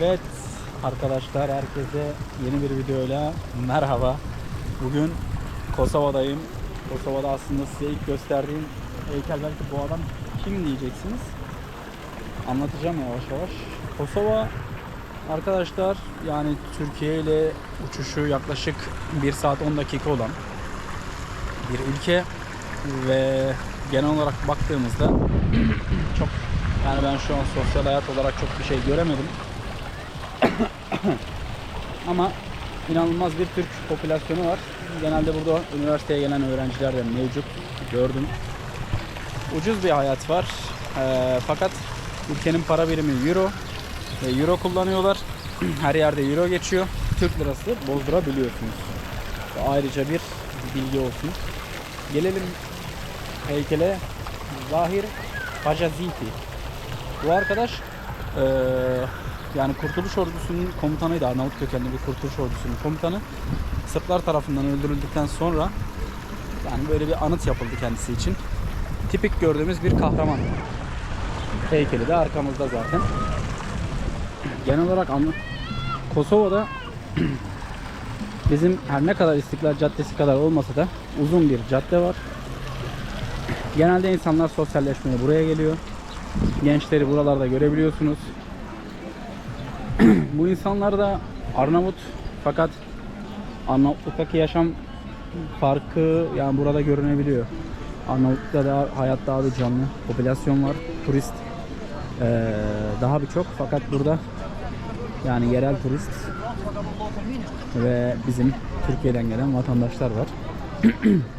Evet arkadaşlar herkese yeni bir videoyla merhaba. Bugün Kosova'dayım. Kosova'da aslında size ilk gösterdiğim heykel belki bu adam kim diyeceksiniz. Anlatacağım yavaş yavaş. Kosova arkadaşlar yani Türkiye ile uçuşu yaklaşık 1 saat 10 dakika olan bir ülke ve genel olarak baktığımızda çok yani ben şu an sosyal hayat olarak çok bir şey göremedim. Ama inanılmaz bir Türk popülasyonu var. Genelde burada üniversiteye gelen öğrenciler de mevcut. Gördüm. Ucuz bir hayat var. Ee, fakat ülkenin para birimi euro ve euro kullanıyorlar. Her yerde euro geçiyor. Türk lirası bozdurabiliyorsunuz. Ayrıca bir bilgi olsun. Gelelim heykele Zahir Hacaziti. Bu arkadaş eee, yani Kurtuluş Ordusu'nun komutanıydı. Arnavut kökenli bir Kurtuluş Ordusu'nun komutanı. Sırplar tarafından öldürüldükten sonra yani böyle bir anıt yapıldı kendisi için. Tipik gördüğümüz bir kahraman. Heykeli de arkamızda zaten. Genel olarak anla- Kosova'da bizim her ne kadar İstiklal Caddesi kadar olmasa da uzun bir cadde var. Genelde insanlar sosyalleşmeye buraya geliyor. Gençleri buralarda görebiliyorsunuz. Bu insanlar da Arnavut fakat Arnavutluk'taki yaşam farkı yani burada görünebiliyor. Arnavutluk'ta da hayat daha bir canlı. Popülasyon var. Turist eee, daha birçok fakat burada yani yerel turist ve bizim Türkiye'den gelen vatandaşlar var.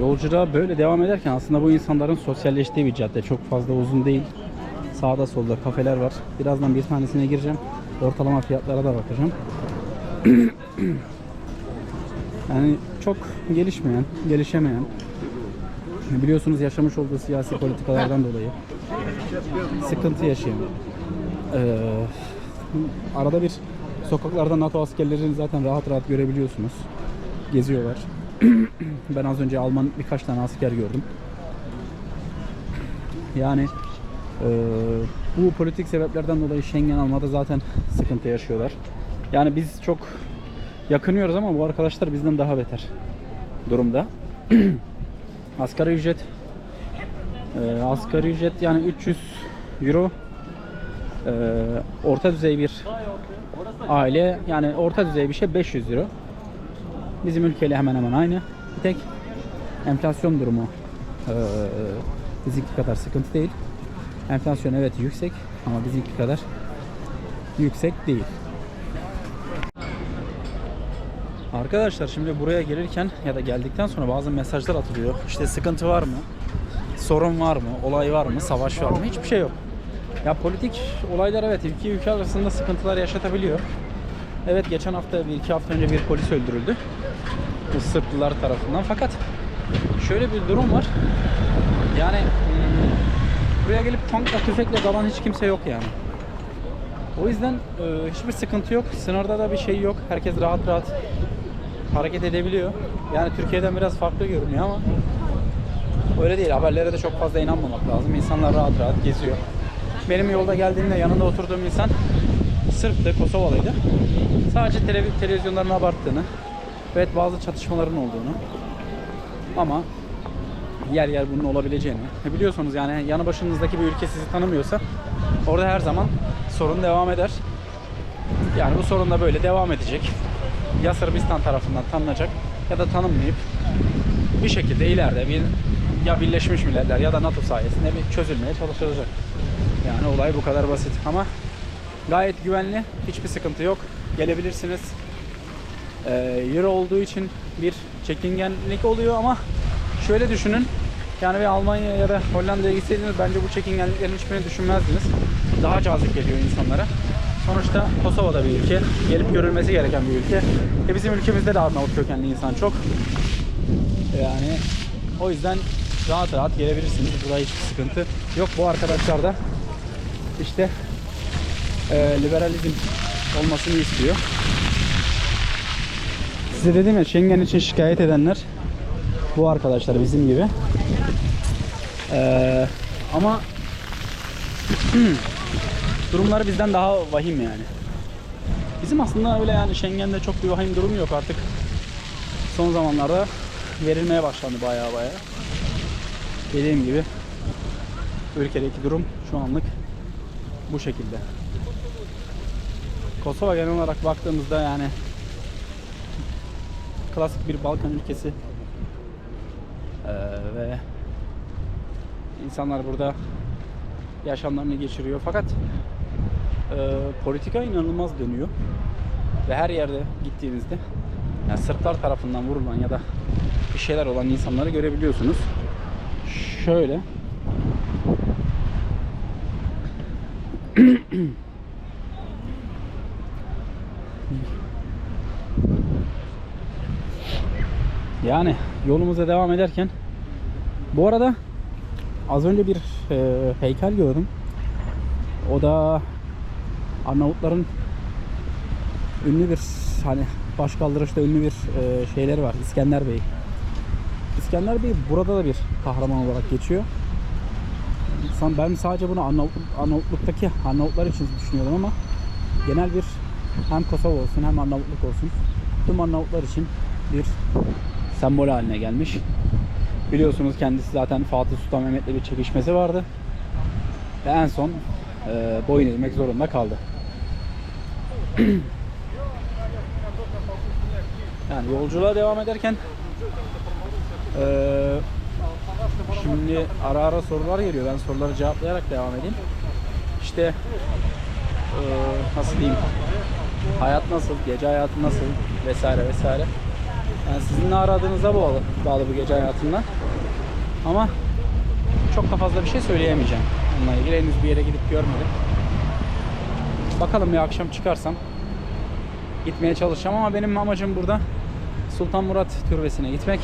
Yolculuğa böyle devam ederken aslında bu insanların sosyalleştiği bir cadde. Çok fazla uzun değil. Sağda solda kafeler var. Birazdan bir tanesine gireceğim. Ortalama fiyatlara da bakacağım. yani çok gelişmeyen, gelişemeyen, biliyorsunuz yaşamış olduğu siyasi politikalardan dolayı sıkıntı yaşayan, eee, arada bir sokaklarda NATO askerlerini zaten rahat rahat görebiliyorsunuz. Geziyorlar. ben az önce Alman birkaç tane asker gördüm. Yani eee, bu politik sebeplerden dolayı Schengen almada zaten sıkıntı yaşıyorlar. Yani biz çok yakınıyoruz ama bu arkadaşlar bizden daha beter durumda. asgari ücret eee, asgari ücret yani 300 euro eee, orta düzey bir aile yani orta düzey bir şey 500 euro. Bizim ülkeyle hemen hemen aynı. Bir tek enflasyon durumu eee bizimki kadar sıkıntı değil. Enflasyon evet yüksek ama bizimki kadar yüksek değil. Arkadaşlar şimdi buraya gelirken ya da geldikten sonra bazı mesajlar atılıyor. İşte sıkıntı var mı? Sorun var mı? Olay var mı? Savaş var mı? Hiçbir şey yok. Ya politik olaylar evet ülke ülke arasında sıkıntılar yaşatabiliyor. Evet geçen hafta bir iki hafta önce bir polis öldürüldü. Sırplılar tarafından. Fakat şöyle bir durum var. Yani hmm, buraya gelip tankla tüfekle dalan hiç kimse yok yani. O yüzden e, hiçbir sıkıntı yok. Sınırda da bir şey yok. Herkes rahat rahat hareket edebiliyor. Yani Türkiye'den biraz farklı görünüyor ama öyle değil. Haberlere de çok fazla inanmamak lazım. İnsanlar rahat rahat geziyor. Benim yolda geldiğimde yanında oturduğum insan Sırp'tı, Kosovalıydı. Sadece televi- televizyonların abarttığını, evet bazı çatışmaların olduğunu ama yer yer bunun olabileceğini. E biliyorsunuz yani yanı başınızdaki bir ülke sizi tanımıyorsa orada her zaman sorun devam eder. Yani bu sorun da böyle devam edecek. Ya Sırbistan tarafından tanınacak ya da tanınmayıp bir şekilde ileride bir ya Birleşmiş Milletler ya da NATO sayesinde bir çözülmeye çalışılacak. Yani olay bu kadar basit ama gayet güvenli, hiçbir sıkıntı yok. Gelebilirsiniz. Ee, Euro olduğu için bir çekingenlik oluyor ama şöyle düşünün. Yani bir Almanya ya da Hollanda'ya gitseydiniz bence bu çekingenliklerin hiçbirini düşünmezdiniz. Daha cazip geliyor insanlara. Sonuçta Kosova'da bir ülke, gelip görülmesi gereken bir ülke. E bizim ülkemizde de Arnavut kökenli insan çok. Yani o yüzden rahat rahat gelebilirsiniz. Burada hiçbir sıkıntı yok. Bu arkadaşlar da işte e, liberalizm olmasını istiyor. Size dedim ya Schengen için şikayet edenler bu arkadaşlar bizim gibi. Ee, ama durumları bizden daha vahim yani. Bizim aslında öyle yani Schengen'de çok bir vahim durum yok artık. Son zamanlarda verilmeye başlandı baya baya. Dediğim gibi ülkedeki durum şu anlık bu şekilde. Kosova genel olarak baktığımızda yani klasik bir Balkan ülkesi. Ee, ve insanlar burada yaşamlarını geçiriyor. Fakat e, politika inanılmaz dönüyor. Ve her yerde gittiğinizde yani Sırplar tarafından vurulan ya da bir şeyler olan insanları görebiliyorsunuz. Şöyle Yani yolumuza devam ederken bu arada az önce bir e, heykel gördüm. O da Arnavutların ünlü bir hani başkaldırışta ünlü bir e, şeyleri var. İskender Bey. İskender Bey burada da bir kahraman olarak geçiyor. Ben sadece bunu Arnavut, Arnavutluk'taki Arnavutlar için düşünüyordum ama genel bir hem Kosova olsun hem Arnavutluk olsun tüm Arnavutlar için bir sembol haline gelmiş. Biliyorsunuz kendisi zaten Fatih Sultan Mehmet'le bir çekişmesi vardı. Ve en son e, boyun eğmek zorunda kaldı. yani yolculuğa devam ederken e, şimdi ara ara sorular geliyor. Ben soruları cevaplayarak devam edeyim. İşte e, nasıl diyeyim hayat nasıl, gece hayatı nasıl vesaire vesaire. Yani sizin ne aradığınıza bağlı, bağlı bu gece hayatında. Ama çok da fazla bir şey söyleyemeyeceğim. Onunla ilgili henüz bir yere gidip görmedim. Bakalım bir akşam çıkarsam gitmeye çalışacağım ama benim amacım burada Sultan Murat Türbesi'ne gitmek,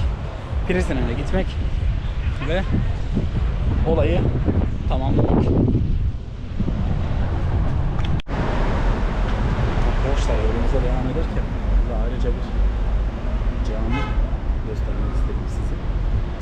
Prizren'e gitmek ve olayı tamamlamak. Arkadaşlar yolumuza devam ederken ayrıca bir cami göstermek istedim size. Tarihi bir Osmanlı camisi. Aslında insanları çok fazla rahatsız etmek istemiyorum içeri. Kaç? 2-3 kişi var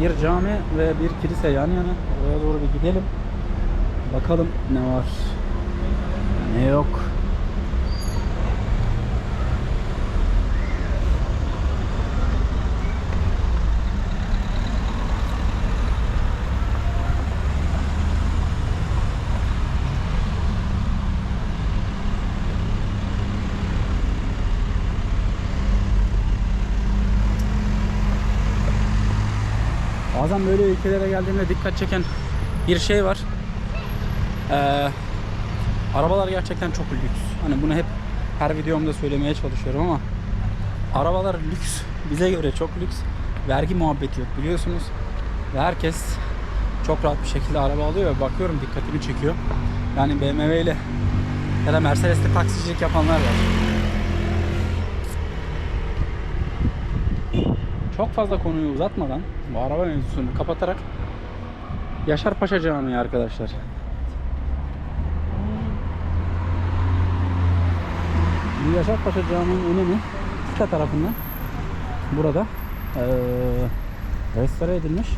bir cami ve bir kilise yan yana. Oraya doğru bir gidelim. Bakalım ne var. Ne yok. Bazen böyle ülkelere geldiğimde dikkat çeken bir şey var. Ee, arabalar gerçekten çok lüks. Hani bunu hep her videomda söylemeye çalışıyorum ama arabalar lüks. Bize göre çok lüks. Vergi muhabbeti yok biliyorsunuz. Ve herkes çok rahat bir şekilde araba alıyor bakıyorum dikkatimi çekiyor. Yani BMW ile ya da Mercedes'te taksicilik yapanlar var. Çok fazla konuyu uzatmadan bu araba mevzusunu kapatarak Yaşar Paşa Camii arkadaşlar. Bu Yaşar Paşa Camii'nin önemi Sita tarafından burada eee restore edilmiş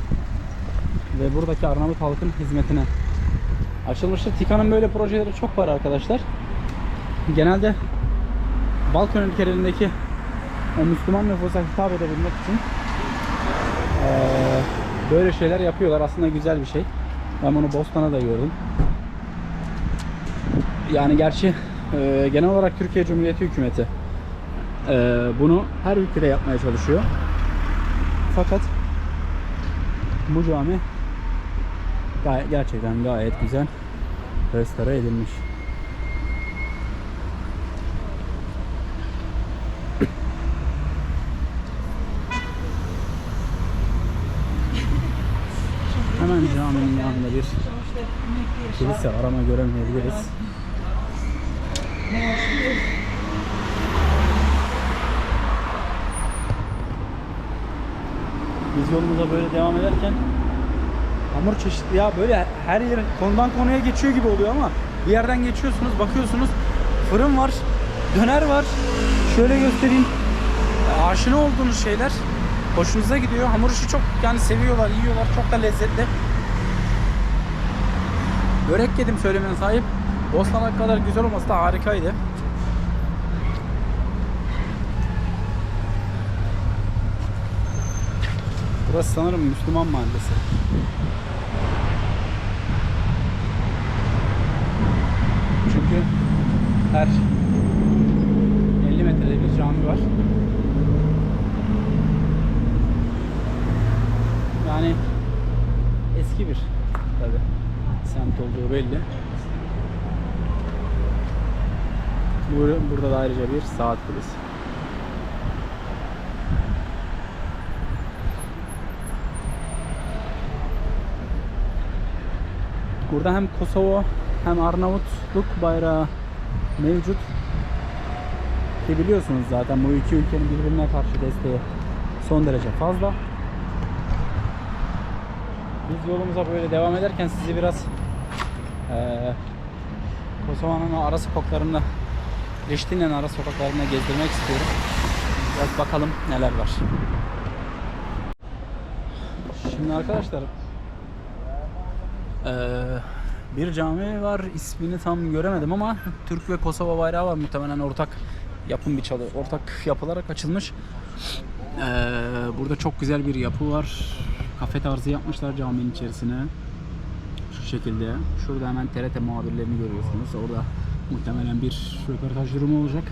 ve buradaki Arnavut halkın hizmetine açılmıştır. TİKA'nın böyle projeleri çok var arkadaşlar. Genelde Balkan ülkelerindeki o Müslüman nüfusa hitap edebilmek için eee, böyle şeyler yapıyorlar. Aslında güzel bir şey. Ben bunu Bostan'a da gördüm. Yani gerçi eee, genel olarak Türkiye Cumhuriyeti hükümeti eee, bunu her ülkede yapmaya çalışıyor. Fakat bu cami gayet, gerçekten gayet güzel restore edilmiş. Hemen caminin yanında bir kilise var ama göremeyebiliriz. Biz yolumuza böyle devam ederken hamur çeşitli ya böyle her yerin konudan konuya geçiyor gibi oluyor ama bir yerden geçiyorsunuz bakıyorsunuz fırın var, döner var. Şöyle göstereyim. Aşina olduğunuz şeyler hoşunuza gidiyor. Hamur işi çok yani seviyorlar, yiyorlar. Çok da lezzetli. Börek yedim söylemenin sahip. Bosna kadar güzel olması da harikaydı. Burası sanırım Müslüman mahallesi. Çünkü her 50 metrede bir cami var. Yani eski bir tabi semt olduğu belli. Bur- Burada da ayrıca bir saat kulesi. Burada hem Kosova hem Arnavutluk bayrağı mevcut. Ki biliyorsunuz zaten bu iki ülkenin birbirine karşı desteği son derece fazla. Biz yolumuza böyle devam ederken sizi biraz eee Kosova'nın ara sokaklarında Priştine'nin ara sokaklarında gezdirmek istiyorum. Biraz bakalım neler var. Şimdi arkadaşlar eee, bir cami var ismini tam göremedim ama Türk ve Kosova bayrağı var muhtemelen ortak yapım bir çalı ortak yapılarak açılmış. Eee, burada çok güzel bir yapı var. Kafe tarzı yapmışlar caminin içerisine. Şu şekilde. Şurada hemen TRT muhabirlerini görüyorsunuz. Orada muhtemelen bir röportaj durumu olacak.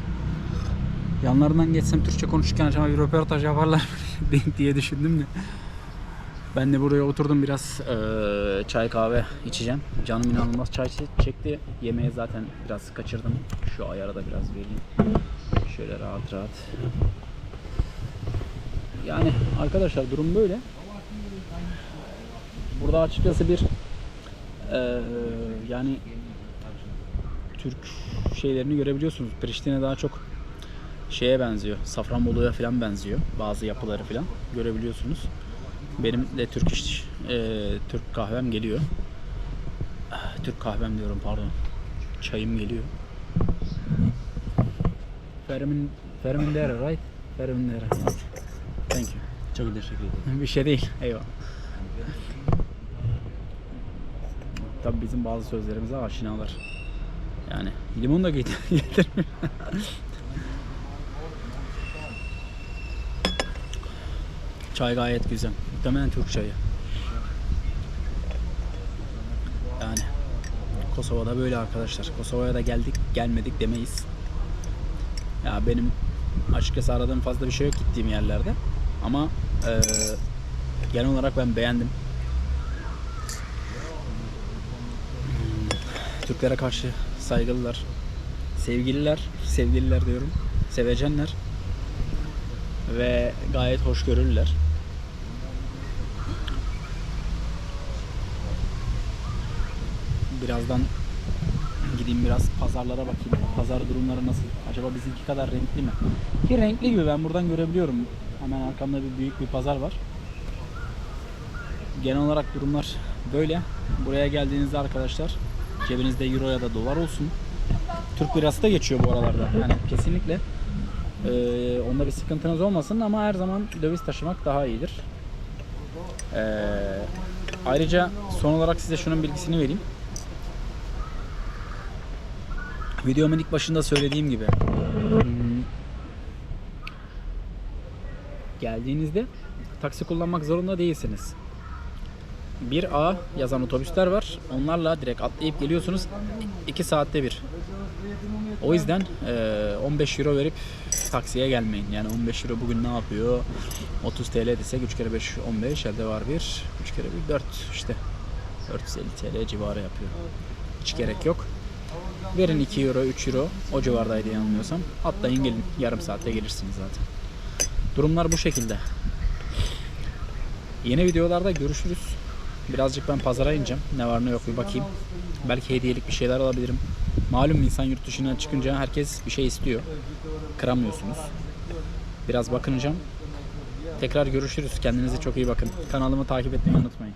Yanlarından geçsem Türkçe konuşurken acaba bir röportaj yaparlar diye düşündüm de. Ben de buraya oturdum biraz eee, çay kahve içeceğim. Canım inanılmaz çay çe- çekti. Yemeğe zaten biraz kaçırdım. Şu ayara da biraz vereyim. Şöyle rahat rahat. Yani arkadaşlar durum böyle. Burada açıkçası bir eee, yani Türk şeylerini görebiliyorsunuz. Priştine daha çok şeye benziyor. Safranbolu'ya falan benziyor. Bazı yapıları falan görebiliyorsunuz. Benim de Türk iş, eee, Türk kahvem geliyor. Türk kahvem diyorum pardon. Çayım geliyor. Fermin Fermindere right? Fermindere. Thank you. Çok teşekkür ederim. Bir şey değil. Eyvallah. Tabi bizim bazı sözlerimize aşinalar. Yani limon da getir getirmiyor. Çay gayet güzel. Muhtemelen Türk çayı. Yani Kosova'da böyle arkadaşlar. Kosova'ya da geldik gelmedik demeyiz. Ya benim açıkçası aradığım fazla bir şey yok gittiğim yerlerde. Ama eee, genel olarak ben beğendim. Türklere karşı saygılılar, sevgililer, sevgililer diyorum, sevecenler ve gayet hoşgörülüler. Birazdan gideyim biraz pazarlara bakayım. Pazar durumları nasıl? Acaba bizimki kadar renkli mi? Ki renkli gibi ben buradan görebiliyorum. Hemen arkamda bir büyük bir pazar var. Genel olarak durumlar böyle. Buraya geldiğinizde arkadaşlar cebinizde euro ya da dolar olsun. Türk lirası da geçiyor bu aralarda. Yani kesinlikle eee onda bir sıkıntınız olmasın ama her zaman döviz taşımak daha iyidir. Eee, ayrıca son olarak size şunun bilgisini vereyim. Videomun ilk başında söylediğim gibi hmm, geldiğinizde taksi kullanmak zorunda değilsiniz. 1A yazan otobüsler var. Onlarla direkt atlayıp geliyorsunuz. 2 saatte bir. O yüzden eee, 15 euro verip taksiye gelmeyin. Yani 15 euro bugün ne yapıyor? 30 TL desek 3 kere 5 15 elde var bir. 3 kere 1 4 işte. 450 TL civarı yapıyor. Hiç gerek yok. Verin 2 euro 3 euro o civardaydı yanılmıyorsam. Atlayın gelin. Yarım saatte gelirsiniz zaten. Durumlar bu şekilde. Yeni videolarda görüşürüz. Birazcık ben pazara ineceğim. Ne var ne yok bir bakayım. Belki hediyelik bir şeyler alabilirim. Malum insan yurt dışına çıkınca herkes bir şey istiyor. Kıramıyorsunuz. Biraz bakınacağım. Tekrar görüşürüz. Kendinize çok iyi bakın. Kanalımı takip etmeyi unutmayın.